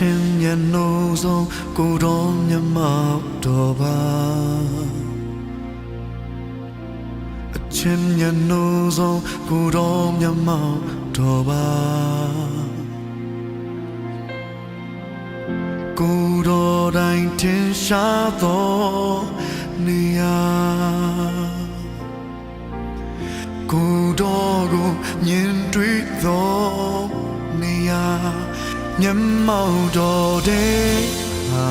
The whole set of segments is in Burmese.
ချင်းမျက်နှာဆုံးကိုတော်မြတ်မောက်တော်ပါအချင်းမျက်နှာဆုံးကိုတော်မြတ်မောက်တော်ပါကိုတော်တိုင်းထင်ရှားသောနေရာကိုတော်ကိုမြင်တွေ့သောနေရာ မျက်မှောက်တော်တဲ့ဟာ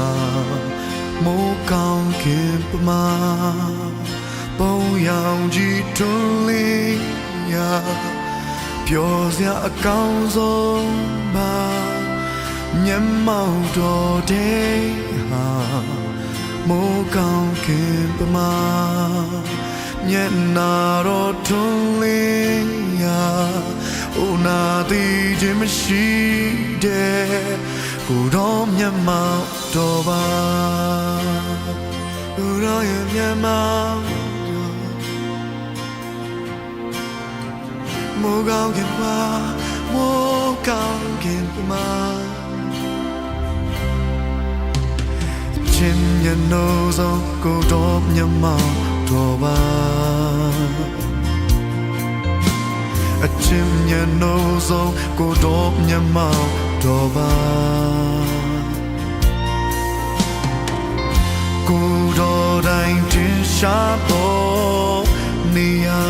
မိုးကောင်းခင်ပမာပုံရောင်ကြီးထွန်းလေးရာပျော်စရာအကောင်းဆုံးပါမျက်မှောက်တော်တဲ့ဟာမိုးကောင်းခင်ပမာမျက်နာတော်ထွန်းလေးရာ အိုနာတိခြင်းမရှိတဲ့ကိုတော်မျက်မှောက်တော်ပါကိုတော်ရဲ့မျက်မှောက်တော်မိုးကောင်းခင်ပါမိုးကောင်းခင်ပါချင်းမျက်နှာဆုံးကိုတော့မြတ်မောင်တော်ပါ အချင်းမျက်နှာဆုံးကိုတော့မြတ်မောင်တော်ပါကိုတော်တိုင်းတင်ရှားတော်နေရာ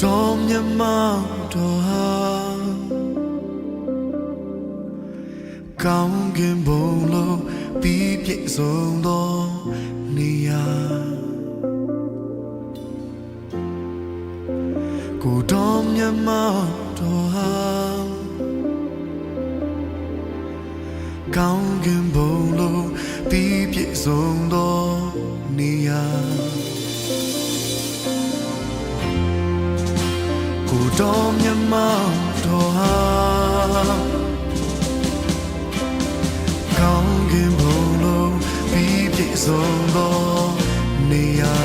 ကိုတော်မြတ်မောင်တော်ဟာကောင်းကင်ဘုံလို့ပြီးပြည့်စုံသောနေရာကိုတော်မြ ကိုတော်မြတ်မောင်တော်ဟာကောင်းကင်ဘုံလုံးပြီးပြည့်စုံသောနေရာ